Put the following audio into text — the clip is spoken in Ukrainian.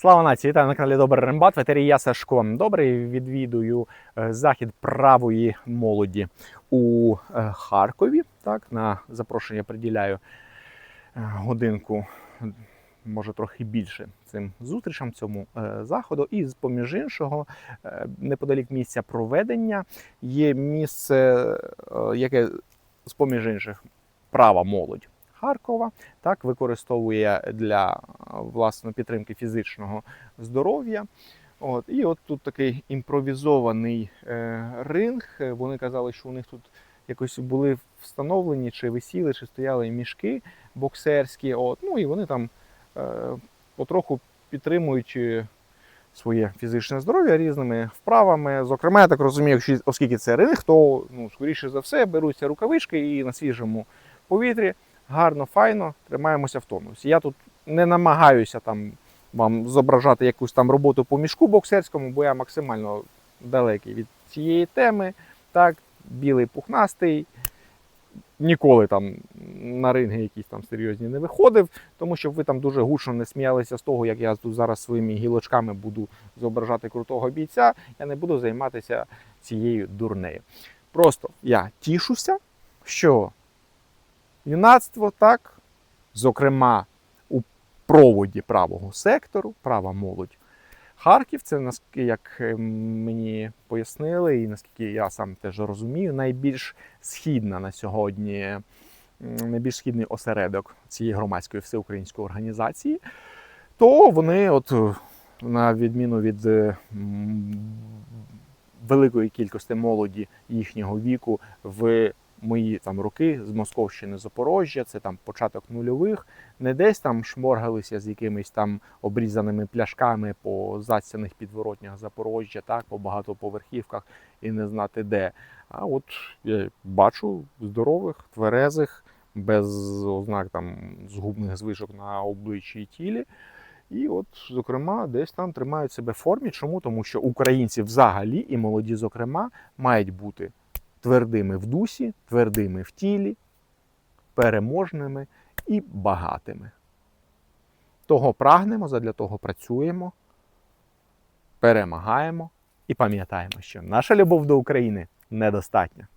Слава нації! Вітаю на каналі Добрий Рембат. Ветерій я Сашко. Добрий відвідую е, захід правої молоді у е, Харкові. Так, на запрошення приділяю е, годинку, може трохи більше цим зустрічам, цьому заходу. І з поміж іншого, неподалік місця проведення є місце, яке з поміж інших права молодь. Харкова так використовує для е, власне підтримки фізичного здоров'я. От і от тут такий імпровізований е, ринг. Е, Вони казали, що у них тут якось були встановлені, чи висіли, чи стояли мішки боксерські. От ну і вони там е, потроху підтримують. е, Своє фізичне здоров'я різними вправами. Зокрема, я так розумію, якщо- оскільки це ринг, то ну, скоріше за все беруться рукавички і на свіжому повітрі гарно, файно тримаємося в тонусі. Я тут не намагаюся там вам зображати якусь там роботу по мішку боксерському, бо я максимально далекий від цієї теми. Так, білий пухнастий. Ніколи там на ринги якісь там серйозні не виходив, тому що ви там дуже гучно не сміялися з того, як я тут зараз своїми гілочками буду зображати крутого бійця. Я не буду займатися цією дурнею. Просто я тішуся, що юнацтво, так, зокрема у проводі правого сектору, права молодь. Харків, це наскільки як е, мені пояснили, і наскільки я сам теж розумію, найбільш східна на сьогодні, найбільш східний осередок цієї громадської всеукраїнської організації, то вони, от на відміну від е, великої кількості молоді їхнього віку в мої там роки з Московщини, Запорожжя, це там початок нульових, не десь там шморгалися з якимись там обрізаними пляшками по застяних підворотнях Запорожжя, так, по багатоповерхівках і не знати де. А от я бачу здорових, тверезих, без ознак там згубних звишок на обличчі і тілі. І от, зокрема, десь там тримають себе в формі. Чому? Тому що українці взагалі і молоді, зокрема, мають бути твердими в дусі, твердими в тілі, переможними і багатими. Того прагнемо, задля того працюємо, перемагаємо і пам'ятаємо, що наша любов до України недостатня.